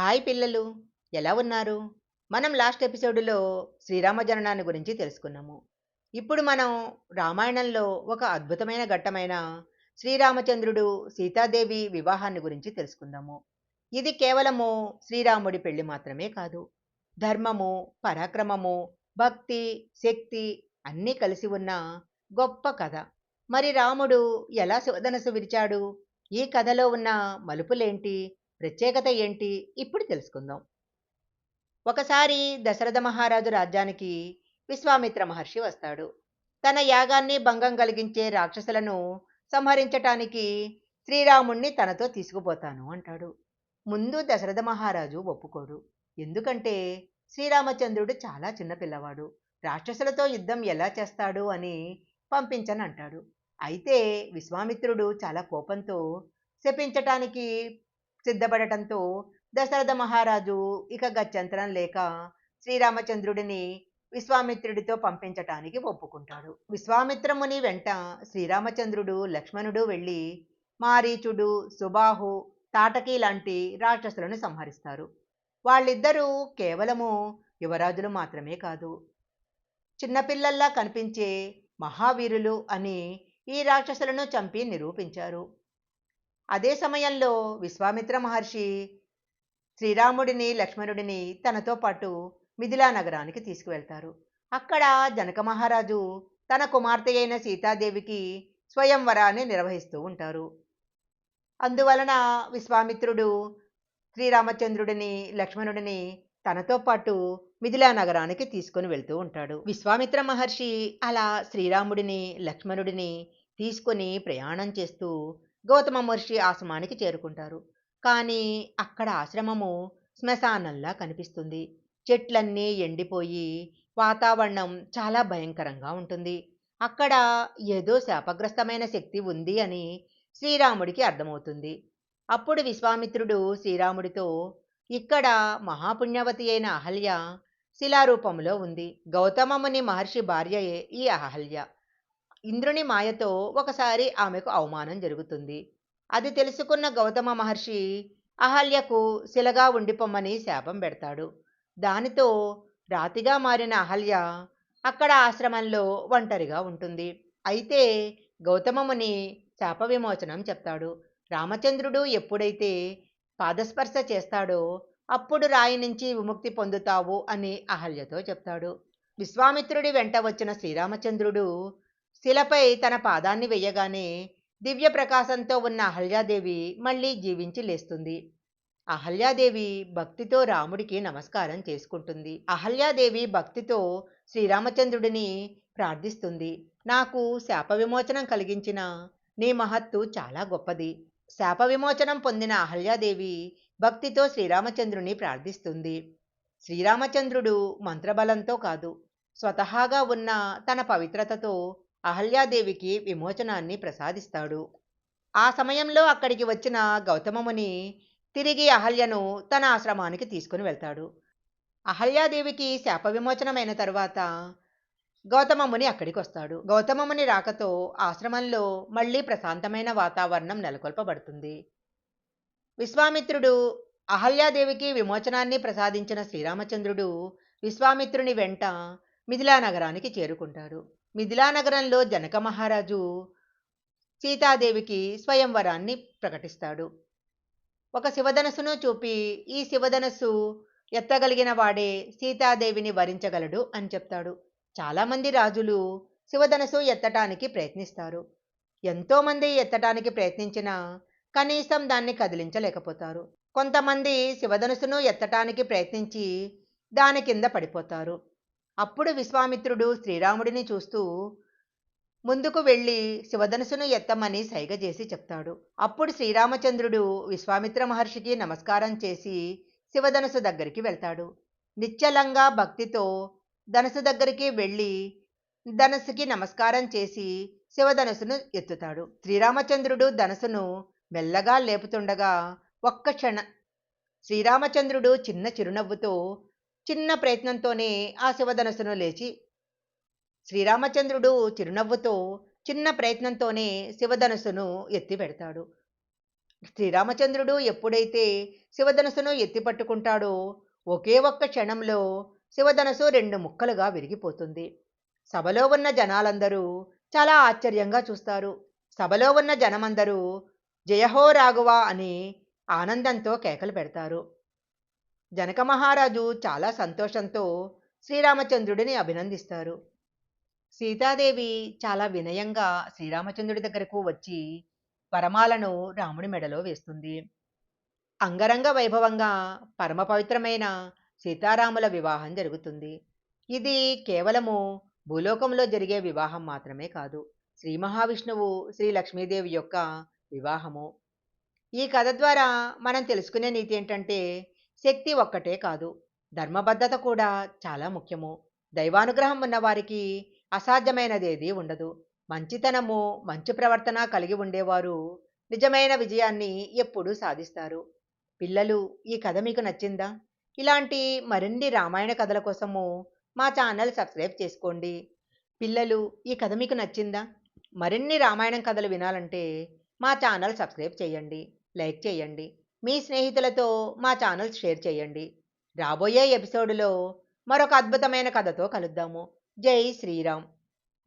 Hi పిల్లలు ఎలా ఉన్నారు? మనం లాస్ట్ ఎపిసోడ్లో శ్రీరామ జననాన్ని గురించి తెలుసుకున్నాము. ఇప్పుడు మనం రామాయణంలో ఒక అద్భుతమైన ఘట్టమైన శ్రీరామచంద్రుడు సీతాదేవి వివాహాన్ని గురించి తెలుసుకుందాము. ఇది కేవలము శ్రీరాముడి పెళ్ళి మాత్రమే కాదు. ధర్మము పరాక్రమము భక్తి శక్తి అన్నీ కలిసి ఉన్న గొప్ప కథ. మరి రాముడు ఎలా శివధనస్సు విరిచాడు? ఈ కథలో ఉన్న మలుపులేంటి? ప్రత్యేకత ఏంటి? ఇప్పుడు తెలుసుకుందాం. ఒకసారి దశరథ మహారాజు రాజ్యానికి విశ్వామిత్ర మహర్షి వస్తాడు. తన యాగాన్ని భంగం కలిగించే రాక్షసులను సంహరించటానికి శ్రీరాముణ్ణి తనతో తీసుకుపోతాను అంటాడు. ముందు దశరథ మహారాజు ఒప్పుకోడు. ఎందుకంటే శ్రీరామచంద్రుడు చాలా చిన్నపిల్లవాడు రాక్షసులతో యుద్ధం ఎలా చేస్తాడు అని పంపించనంటాడు. అయితే విశ్వామిత్రుడు చాలా కోపంతో శపించటానికి సిద్ధపడటంతో దశరథ మహారాజు ఇక గత్యంతరం లేక శ్రీరామచంద్రుడిని విశ్వామిత్రుడితో పంపించటానికి ఒప్పుకుంటాడు. విశ్వామిత్రముని వెంట శ్రీరామచంద్రుడు లక్ష్మణుడు వెళ్ళి మారీచుడు సుబాహు తాటకి లాంటి రాక్షసులను సంహరిస్తారు. వాళ్ళిద్దరూ కేవలము యువరాజులు మాత్రమే కాదు. చిన్నపిల్లల్లా కనిపించే మహావీరులు అని ఈ రాక్షసులను చంపి నిరూపించారు. అదే సమయంలో విశ్వామిత్ర మహర్షి శ్రీరాముడిని లక్ష్మణుడిని తనతో పాటు మిథిలా నగరానికి తీసుకువెళ్తారు. అక్కడ జనక మహారాజు తన కుమార్తె అయిన సీతాదేవికి స్వయంవరాన్ని నిర్వహిస్తూ ఉంటారు. అందువలన విశ్వామిత్రుడు శ్రీరామచంద్రుడిని లక్ష్మణుడిని తనతో పాటు మిథిలా నగరానికి తీసుకుని వెళ్తూ ఉంటాడు. విశ్వామిత్ర మహర్షి అలా శ్రీరాముడిని లక్ష్మణుడిని తీసుకొని ప్రయాణం చేస్తూ గౌతమ మహర్షి ఆశ్రమానికి చేరుకుంటారు. కానీ అక్కడ ఆశ్రమము శ్మశానంలా కనిపిస్తుంది. చెట్లన్నీ ఎండిపోయి వాతావరణం చాలా భయంకరంగా ఉంటుంది. అక్కడ ఏదో శాపగ్రస్తమైన శక్తి ఉంది అని శ్రీరాముడికి అర్థమవుతుంది. అప్పుడు విశ్వామిత్రుడు శ్రీరాముడితో ఇక్కడ మహాపుణ్యవతి అయిన అహల్య శిలారూపంలో ఉంది. గౌతమముని మహర్షి భార్యయే ఈ అహల్య. ఇంద్రుని మాయతో ఒకసారి ఆమెకు అవమానం జరుగుతుంది. అది తెలుసుకున్న గౌతమ మహర్షి అహల్యకు శిలగా ఉండిపోమ్మని శాపం పెడతాడు. దానితో రాతిగా మారిన అహల్య అక్కడ ఆశ్రమంలో ఒంటరిగా ఉంటుంది. అయితే గౌతమముని శాప విమోచనం చెప్తాడు. రామచంద్రుడు ఎప్పుడైతే పాదస్పర్శ చేస్తాడో అప్పుడు రాయి నుంచి విముక్తి పొందుతావు అని అహల్యతో చెప్తాడు. విశ్వామిత్రుడి వెంట వచ్చిన శ్రీరామచంద్రుడు శిలపై తన పాదాన్ని వెయ్యగానే దివ్య ప్రకాశంతో ఉన్న అహల్యాదేవి మళ్ళీ జీవించి లేస్తుంది. అహల్యాదేవి భక్తితో రాముడికి నమస్కారం చేసుకుంటుంది. అహల్యాదేవి భక్తితో శ్రీరామచంద్రుడిని ప్రార్థిస్తుంది. నాకు శాప విమోచనం కలిగించిన నీ మహత్తు చాలా గొప్పది. శాప విమోచనం పొందిన అహల్యాదేవి భక్తితో శ్రీరామచంద్రుని ప్రార్థిస్తుంది. శ్రీరామచంద్రుడు మంత్రబలంతో కాదు స్వతహాగా ఉన్న తన పవిత్రతతో అహల్యాదేవికి విమోచనాన్ని ప్రసాదిస్తాడు. ఆ సమయంలో అక్కడికి వచ్చిన గౌతమముని తిరిగి అహల్యను తన ఆశ్రమానికి తీసుకుని వెళ్తాడు. అహల్యాదేవికి శాప విమోచనమైన తర్వాత గౌతమముని అక్కడికి వస్తాడు. గౌతమముని రాకతో ఆశ్రమంలో మళ్ళీ ప్రశాంతమైన వాతావరణం నెలకొల్పబడుతుంది. విశ్వామిత్రుడు అహల్యాదేవికి విమోచనాన్ని ప్రసాదించిన శ్రీరామచంద్రుడు విశ్వామిత్రుని వెంట మిథిలా నగరానికి చేరుకుంటాడు. మిథిలానగరంలో జనక మహారాజు సీతాదేవికి స్వయంవరాన్ని ప్రకటిస్తాడు. ఒక శివధనస్సును చూపి ఈ శివధనస్సు ఎత్తగలిగిన వాడే సీతాదేవిని వరించగలడు అని చెప్తాడు. చాలామంది రాజులు శివధనస్సు ఎత్తటానికి ప్రయత్నిస్తారు. ఎంతోమంది ఎత్తటానికి ప్రయత్నించినా కనీసం దాన్ని కదిలించలేకపోతారు. కొంతమంది శివధనుసును ఎత్తటానికి ప్రయత్నించి దాని కింద పడిపోతారు. అప్పుడు విశ్వామిత్రుడు శ్రీరాముడిని చూస్తూ ముందుకు వెళ్ళి శివధనుసును ఎత్తమని సైగ చేసి చెప్తాడు. అప్పుడు శ్రీరామచంద్రుడు విశ్వామిత్ర మహర్షికి నమస్కారం చేసి శివధనుసు దగ్గరికి వెళ్తాడు. నిశ్చలంగా భక్తితో ధనుసు దగ్గరికి వెళ్ళి ధనుసుకి నమస్కారం చేసి శివధనుసును ఎత్తుతాడు. శ్రీరామచంద్రుడు ధనుసును మెల్లగా లేపుతుండగా ఒక్క క్షణ శ్రీరామచంద్రుడు చిన్న చిరునవ్వుతో చిన్న ప్రయత్నంతోనే ఆ శివధనస్సును లేచి శ్రీరామచంద్రుడు చిరునవ్వుతో చిన్న ప్రయత్నంతోనే శివధనస్సును ఎత్తి పెడతాడు శ్రీరామచంద్రుడు ఎప్పుడైతే శివధనుసును ఎత్తిపట్టుకుంటాడో ఒకే ఒక్క క్షణంలో శివధనస్సు రెండు ముక్కలుగా విరిగిపోతుంది. సభలో ఉన్న జనాలందరూ చాలా ఆశ్చర్యంగా చూస్తారు. సభలో ఉన్న జనమందరూ జయహో రాఘవ అని ఆనందంతో కేకలు పెడతారు. జనక మహారాజు చాలా సంతోషంతో శ్రీరామచంద్రుడిని అభినందిస్తారు. సీతాదేవి చాలా వినయంగా శ్రీరామచంద్రుడి దగ్గరకు వచ్చి పరమాలను రాముడి మెడలో వేస్తుంది. అంగరంగ వైభవంగా పరమ పవిత్రమైన సీతారాముల వివాహం జరుగుతుంది. ఇది కేవలము భూలోకంలో జరిగే వివాహం మాత్రమే కాదు శ్రీ మహావిష్ణువు శ్రీ లక్ష్మీదేవి యొక్క వివాహము. ఈ కథ ద్వారా మనం తెలుసుకునే నీతి ఏంటంటే శక్తి ఒక్కటే కాదు. ధర్మబద్ధత కూడా చాలా ముఖ్యము. దైవానుగ్రహం ఉన్నవారికి అసాధ్యమైనదేదీ ఉండదు. మంచితనము మంచి ప్రవర్తన కలిగి ఉండేవారు నిజమైన విజయాన్ని ఎప్పుడూ సాధిస్తారు. పిల్లలు ఈ కథ మీకు నచ్చిందా? ఇలాంటి మరిన్ని రామాయణ కథల కోసము మా ఛానల్ సబ్స్క్రైబ్ చేసుకోండి. పిల్లలు ఈ కథ మీకు నచ్చిందా? మరిన్ని రామాయణం కథలు వినాలంటే మా ఛానల్ సబ్స్క్రైబ్ చేయండి. లైక్ చేయండి. మీ స్నేహితులతో మా ఛానల్ షేర్ చేయండి. రాబోయే ఎపిసోడ్లో మరొక అద్భుతమైన కథతో కలుద్దాము. జై శ్రీరామ్.